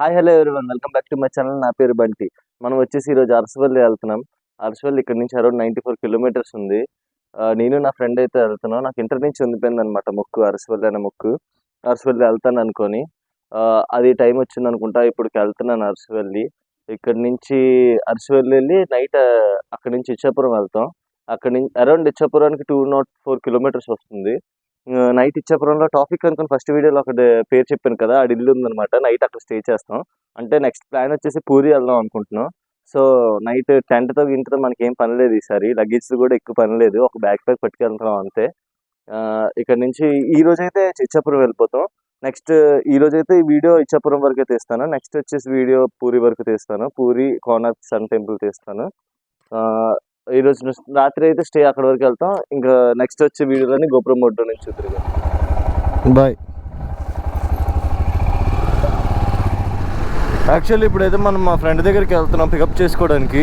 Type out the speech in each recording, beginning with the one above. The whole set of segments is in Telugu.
Hi hello everyone welcome back to my channel నా పేరు బంటి మనం వచ్చేసి ఈరోజు అరసవల్లి వెళ్తున్నాం. అరసవల్లి ఇక్కడ నుంచి అరౌండ్ నైంటీ ఫోర్ కిలోమీటర్స్ ఉంది నేను నా ఫ్రెండ్ అయితే వెళ్తున్నాం. నాకు ఇంటర్ నుంచి ఉండిపోయింది అనమాట మొక్కు అరసవల్లి అనే మొక్కు. అరసవల్లి వెళ్తాను అనుకొని. అది టైం వచ్చింది అనుకుంటా. ఇప్పటికి వెళ్తున్నాను అరసవల్లి. ఇక్కడ నుంచి అరసవల్లి వెళ్ళి నైట్ అక్కడ నుంచి ఇచ్చాపురం వెళ్తాం. అక్కడ నుంచి అరౌండ్ ఇచ్చాపురానికి టూ నాట్ ఫోర్ కిలోమీటర్స్ వస్తుంది. నైట్ ఇచ్చాపురంలో టాపిక్ అనుకుని ఫస్ట్ వీడియోలో ఒకటి పేరు చెప్పాను కదా ఆ ఇల్లు ఉందనమాట నైట్ అక్కడ స్టే చేస్తాం. అంటే నెక్స్ట్ ప్లాన్ వచ్చేసి పూరి వెళ్దాం అనుకుంటున్నాం. సో నైట్ టెంట్తో గింటతో మనకి ఏం పని లేదు ఈసారి. లగేజ్ కూడా ఎక్కువ పని లేదు. ఒక బ్యాగ్ ప్యాక్ పట్టుకెళ్తున్నాం అంతే. ఇక్కడ నుంచి ఈ రోజైతే ఇచ్చాపురం వెళ్ళిపోతాం. నెక్స్ట్ ఈ రోజు అయితే ఈ వీడియో ఇచ్చాపురం వరకు తీస్తాను. నెక్స్ట్ వచ్చేసి వీడియో పూరి వరకు తీస్తాను. పూరి కోనార్క్ సన్ టెంపుల్ తీస్తాను. ఈ రోజు రాత్రి అయితే స్టే అక్కడ వరకు వెళ్తాం. ఇంకా నెక్స్ట్ వచ్చే వీడియోలని గోపురం మోటో నుంచి తిరిగి. బాయ్. యాక్చువల్లీ ఇప్పుడైతే మనం మా ఫ్రెండ్ దగ్గరికి వెళ్తున్నాం పికప్ చేసుకోవడానికి.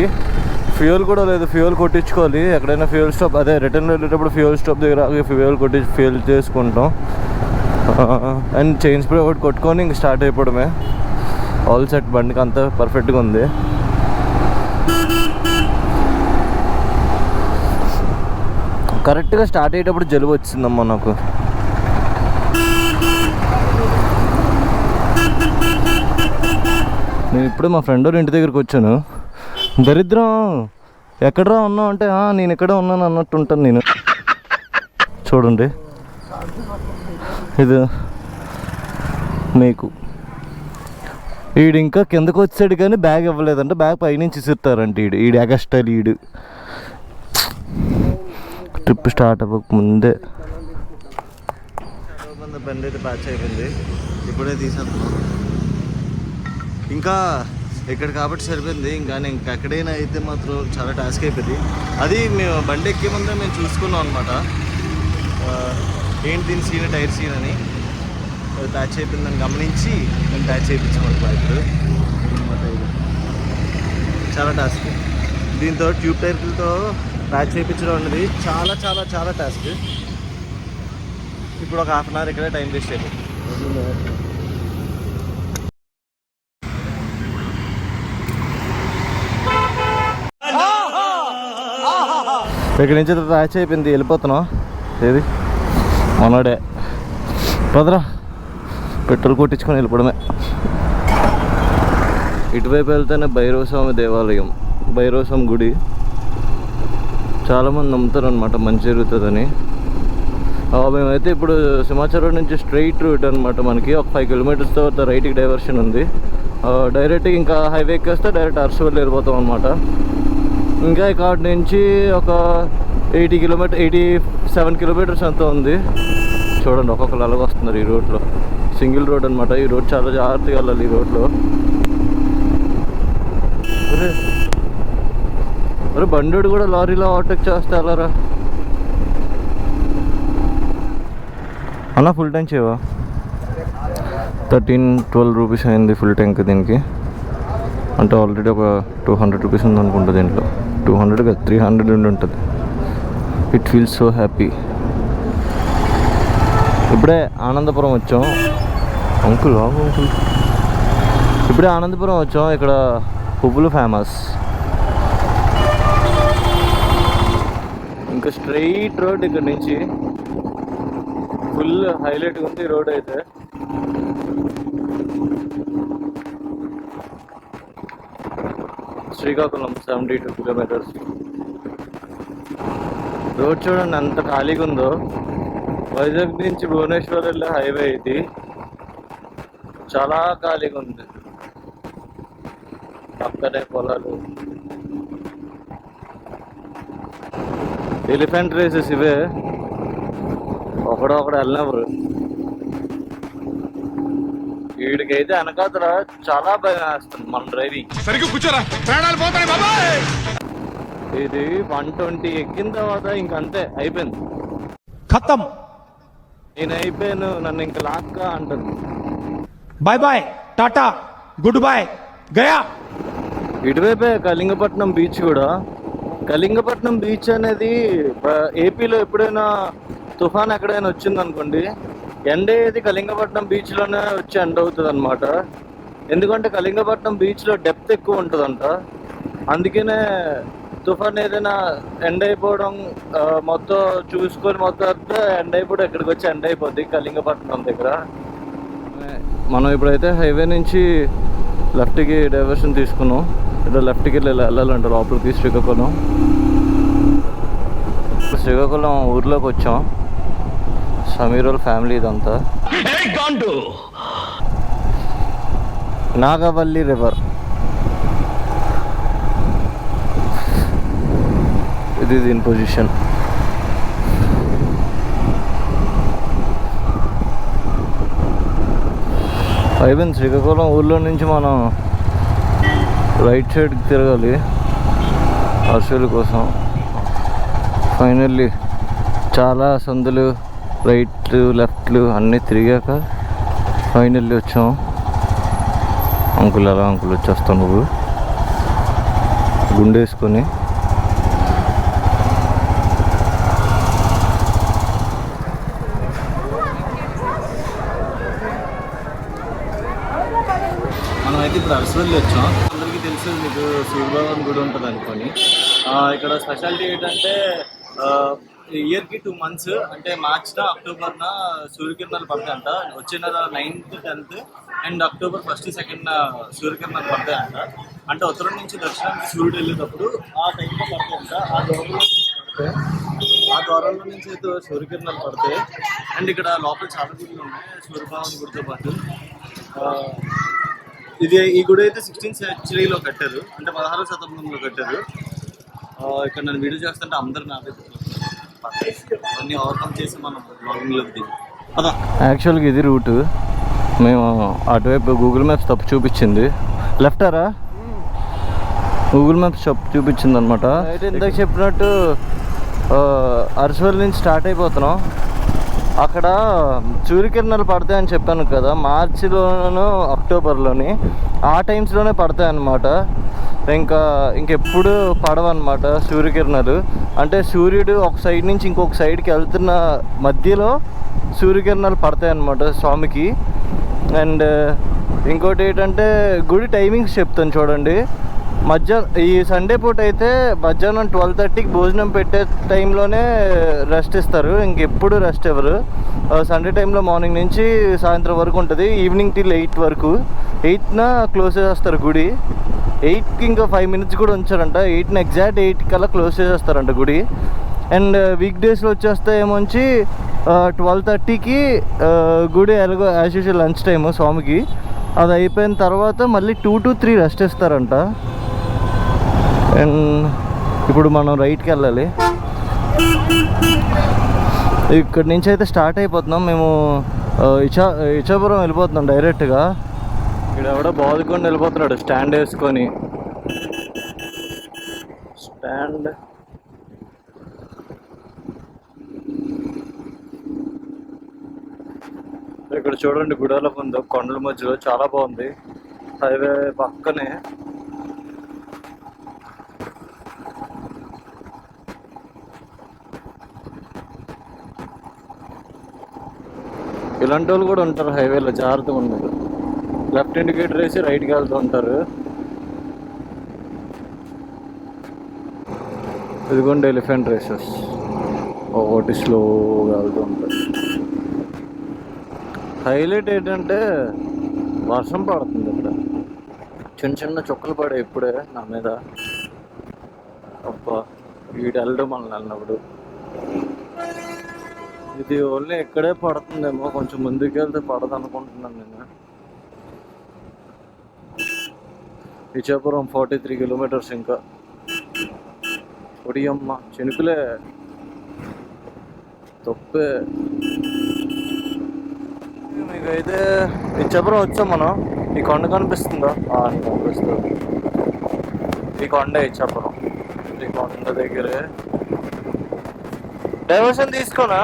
ఫ్యూయల్ కూడా లేదు ఫ్యూయల్ కొట్టించుకోవాలి. ఎక్కడైనా ఫ్యూయల్ స్టాప్ అదే రిటర్న్ వెళ్ళేటప్పుడు ఫ్యూయల్ స్టాప్ దగ్గర ఫ్యూయల్ కొట్టి ఫ్యూయల్ చేసుకుంటాం. అండ్ చైన్స్ స్ప్రే ఒకటి కొట్టుకొని ఇంక స్టార్ట్ అయిపోవడమే. ఆల్ సెట్ బండికి అంతా పర్ఫెక్ట్గా ఉంది. కరెక్ట్గా స్టార్ట్ అయ్యేటప్పుడు జలుబు వచ్చిందమ్మా నాకు. నేను ఇప్పుడే మా ఫ్రెండ్ వాళ్ళ ఇంటి దగ్గరికి వచ్చాను. దరిద్రం ఎక్కడరా ఉన్నావు అంటే నేను ఇక్కడే ఉన్నాను అన్నట్టు ఉంటాను నేను. చూడండి. ఇది మీకు. వీడు ఇంకా కిందకు వచ్చాడు కానీ బ్యాగ్ ఇవ్వలేదంటే. బ్యాగ్ పైనుంచి ఇసిరుతారంట వీడు వీడు ఎగస్టైల్ ఈడు ట్రిప్ స్టార్ట్ అవ్వక ముందే. బండి అయితే ప్యాచ్ అయిపోయింది. ఇప్పుడే తీసేస్తున్నాం ఇంకా ఇక్కడ కాబట్టి సరిపోయింది. ఇంకా నేను ఇంకా ఎక్కడైనా అయితే మాత్రం చాలా టాస్క్ అయిపోయింది. అది మేము బండి ఎక్కే ముందే మేము చూసుకున్నాం అనమాట ఏంటి దీని సీన్ టైర్ సీన్ అని. అది ప్యాచ్ అయిపోయిందని గమనించి మేము ప్యాచ్ చేయించామన్నమాట ఇప్పుడు. చాలా టాస్క్ దీంతో ట్యూబ్ టైర్లతో ప్యాచ్ చేయించడం అనేది చాలా చాలా చాలా టాస్క్ ఇప్పుడు ఒక హాఫ్ అన్ అవర్ ఇక్కడే టైం వేస్ట్ అయిపోయింది ఇక్కడ నుంచి ర్యాచ్ అయిపోయింది వెళ్ళిపోతున్నాం. ఏది? మనోడే. పదరా. పెట్రోల్ కొట్టించుకొని వెళ్ళిపోవడమే. ఇటువైపు వెళ్తేనే భైరవస్వామి దేవాలయం భైరవ స్వామి గుడి. చాలామంది నమ్ముతారు అనమాట మంచి జరుగుతుందని. మేమైతే ఇప్పుడు సింహాచలం నుంచి స్ట్రైట్ రూట్ అనమాట మనకి. ఒక ఫైవ్ కిలోమీటర్స్ తర్వాత రైట్కి డైవర్షన్ ఉంది. డైరెక్ట్గా ఇంకా హైవే ఎక్కేస్తే డైరెక్ట్ అరసవల్లి వెళ్ళిపోతాం అనమాట ఇంకా ఇక్కడ నుంచి ఒక eighty kilometre eighty seven kilometres అంతా ఉంది. చూడండి ఒక్కొక్కరు అలాగ వస్తున్నారు ఈ రోడ్లో సింగిల్ రోడ్ అనమాట ఈ రోడ్ చాలా జాగ్రత్తగా వెళ్ళాలి ఈ రోడ్లో అరే అరే బండోడు కూడా లారీలో ఓవర్టేక్ చేస్తే ఎలారా అన్న ఫుల్ ట్యాంక్ చేయవా? థర్టీన్ ట్వెల్వ్ రూపీస్ అయింది ఫుల్ ట్యాంక్ దీనికి. అంటే ఆల్రెడీ ఒక టూ హండ్రెడ్ రూపీస్ ఉంది అనుకుంటా దీంట్లో. టూ హండ్రెడ్ కదా త్రీ హండ్రెడ్ ఉండి ఉంటుంది. ఇట్ ఫీల్స్ సో హ్యాపీ ఇప్పుడే ఆనందపురం వచ్చాం. Uncle uncle. ఇప్పుడే ఆనందపురం వచ్చాం. ఇక్కడ పువ్వులు ఫేమస్ స్ట్రైట్ రోడ్ ఇక్కడ నుంచి. ఫుల్ హైలైట్ ఉంది రోడ్ అయితే. Srikakulam seventy two kilometres road చూడండి ఎంత ఖాళీగా ఉందో. వైజాగ్ నుంచి భువనేశ్వర్ వెళ్ళే హైవే ఇది. చాలా ఖాళీగా ఉంది. పక్కనే పొలాలు. ఎలిఫెంట్ రేసెస్ ఇవే. ఒకడొకడు వెళ్ళినప్పుడు. వీడికైతే వెనకాతల చాలా భయం వేస్తుంది మన డ్రైవింగ్. సరిగ్గా కూర్చోరా. ప్రాణాలు పోతాయి బాబాయ్. ఇది వన్ ట్వంటీ ఎక్కిన తర్వాత ఇంకంతే అయిపోయింది. ఖతం. నేను అయిపోయాను నన్ను ఇంక లాక్గా అంటుంది. Bye bye Tata good bye గయా. ఇటువైపే కళింగపట్నం బీచ్ కూడా. కళింగపట్నం బీచ్ అనేది ఏపీలో ఎప్పుడైనా తుఫాన్ ఎక్కడైనా వచ్చిందనుకోండి ఎండ ఏది కళింగపట్నం బీచ్లోనే వచ్చి ఎండ అవుతుంది అనమాట ఎందుకంటే కళింగపట్నం బీచ్లో డెప్త్ ఎక్కువ ఉంటుందంట. అందుకనే తుఫాన్ ఏదైనా ఎండ్ అయిపోవడం మొత్తం చూసుకొని మొత్తం అంతా ఎండ్ అయిపోవడం ఇక్కడికి వచ్చి ఎండ్ అయిపోద్ది కళింగపట్నం దగ్గర. మనం ఇప్పుడైతే హైవే నుంచి లెఫ్ట్కి డైవర్షన్ తీసుకున్నాం. ఇట్లా లెఫ్ట్కి వెళ్ళి వెళ్ళాలంట లోపలికి శ్రీకాకుళం. శ్రీకాకుళం ఊర్లోకి వచ్చాం. సమీర్ వాళ్ళ ఫ్యామిలీ ఇదంతా. నాగవల్లి రివర్ ఇది దీని పొజిషన్ అయిపోయింది శ్రీకాకుళం ఊర్లో నుంచి మనం రైట్ సైడ్కి తిరగాలి. అసలు కోసం. ఫైనల్లీ చాలా సందులు రైట్లు లెఫ్ట్లు అన్నీ తిరిగాక ఫైనల్లీ వచ్చాం. అంకుల్ ఎలా అంకుల్ వచ్చేస్తాం నువ్వు. గుండేసుకొని మనం అయితే ఇప్పుడు అరసవల్లి వచ్చాం. అందరికీ మీకు సూర్యభవన్ గుడి ఉంటుంది అనుకోని ఇక్కడ స్పెషాలిటీ ఏంటంటే ఇయర్కి టూ మంత్స్ అంటే మార్చ్న అక్టోబర్న సూర్యకిరణాలు పడతాయంట. వచ్చిన ninth tenth and October first second సూర్యకిరణాలు పడతాయంట. అంటే ఉత్తరం నుంచి దక్షిణానికి సూర్యుడు వెళ్ళేటప్పుడు ఆ టైంలో పడతాయంట. ఆ దూరంలో పడతాయి ఆ ద్వారంలో నుంచి అయితే సూర్యకిరణాలు పడతాయి. అండ్ ఇక్కడ లోపల చాలా గుడులు ఉన్నాయి సూర్యభావం గుడితో పాటు. ఇది ఈ గుడి అయితే సిక్స్టీన్త్ సెంచరీలో కట్టారు. అంటే పదహారవ శతాబ్దంలో కట్టారు. ఆ, ఇక్కడ నేను వీడియో చేస్తుంటే అందరు నా అన్ని ఓవర్కమ్ చేసి మనం బ్లాగింగ్లోకి దిగి. పదా. యాక్చువల్గా ఇది రూట్. మేము అటువైపు గూగుల్ మ్యాప్స్ తప్పు చూపించింది. లెఫ్టారా గూగుల్ మ్యాప్స్ తప్పు చూపించింది అనమాట అయితే ఇందాక చెప్పినట్టు అరసవల్లి నుంచి స్టార్ట్ అయిపోతున్నాం. అక్కడ సూర్యకిరణాలు పడతాయని చెప్పాను కదా మార్చిలోను అక్టోబర్లోని. ఆ టైమ్స్లోనే పడతాయి అన్నమాట ఇంకా ఇంకెప్పుడు పడవన్నమాట సూర్యకిరణాలు అంటే సూర్యుడు ఒక సైడ్ నుంచి ఇంకొక సైడ్కి వెళ్తున్న మధ్యలో సూర్యకిరణాలు పడతాయి అన్నమాట స్వామికి. అండ్ ఇంకోటి ఏంటంటే గుడి టైమింగ్స్ చెప్తాను చూడండి. మధ్యాహ్నం ఈ సండే పూట అయితే మధ్యాహ్నం ట్వెల్వ్ థర్టీకి భోజనం పెట్టే టైంలోనే రెస్ట్ ఇస్తారు. ఇంకెప్పుడు రెస్ట్ ఇవ్వరు. సండే టైంలో మార్నింగ్ నుంచి సాయంత్రం వరకు ఉంటుంది. ఈవినింగ్ టిల్ ఎయిట్ వరకు. ఎయిట్న క్లోజ్ చేసేస్తారు గుడి. ఎయిట్కి ఇంకా ఫైవ్ మినిట్స్ కూడా ఉంచారంట. ఎయిట్న ఎగ్జాక్ట్ ఎయిట్ కల్లా క్లోజ్ చేసేస్తారంట గుడి. అండ్ వీక్ డేస్లో వచ్చేస్తే ఏమొంచి ట్వెల్వ్ థర్టీకి గుడి ఎలాగో యాజ్ యూజువల్ లంచ్ టైము స్వామికి. అది అయిపోయిన తర్వాత మళ్ళీ టూ టు త్రీ రెస్ట్ ఇస్తారంట. అండ్ ఇప్పుడు మనం రైట్కి వెళ్ళాలి. ఇక్కడ నుంచి అయితే స్టార్ట్ అయిపోతున్నాం. మేము ఇచా ఇచాపురం వెళ్ళిపోతున్నాం డైరెక్ట్గా ఇక్కడ ఎవడో బాదుకొని వెళ్ళిపోతున్నాడు స్టాండ్ వేసుకొని. స్టాండ్ ఇక్కడ చూడండి గుడాల ఉందో కొండల మధ్యలో చాలా బాగుంది. హైవే పక్కనే ఇలాంటి వాళ్ళు కూడా ఉంటారు హైవేలో జాగ్రత్తగా ఉన్నారు లెఫ్ట్ ఇండికేటర్ వేసి రైట్కి వెళ్తూ ఉంటారు. ఇదిగోండి ఎలిఫెంట్ రేసెస్. ఒకటి స్లోగా వెళ్తూ ఉంటారు హైలైట్ ఏంటంటే వర్షం పడుతుంది ఇక్కడ చిన్న చిన్న చుక్కలు పడే ఇప్పుడే నా మీద. అబ్బా వీడు వెళ్ళడం మనల్ని వెళ్ళినప్పుడు ఇది ఓన్లీ ఇక్కడే పడుతుందేమో కొంచెం ముందుకు వెళ్తే పడదు అనుకుంటున్నాను నేను. ఇచ్చాపురం ఫార్టీ త్రీ కిలోమీటర్స్ ఇంకా. ఒడియమ్మ చినుకులే. తప్పే. మీకైతే అయితే ఇచ్చాపురం వచ్చాం మనం. ఈ కొండ కనిపిస్తుందా? కనిపిస్తుంది. ఈ కొండ ఇచ్చాపురం ఈ కొండ దగ్గరే. డైవర్షన్ తీసుకోనా?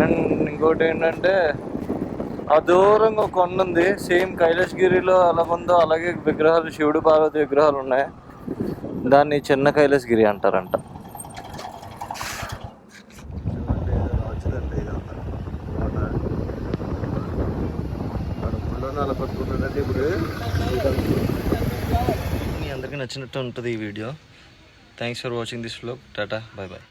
అండ్ ఇంకోటి ఏంటంటే ఆ దూరంగా కొండ ఉంది. సేమ్ కైలాసగిరిలో గిరిలో ఉందో అలాగే విగ్రహాలు శివుడు పార్వతి విగ్రహాలు ఉన్నాయి. దాన్ని చిన్న కైలాసగిరి అంటారంట. మీ అందరికీ నచ్చినట్టు ఉంటుంది ఈ video. Thanks for watching this blog Tata bye bye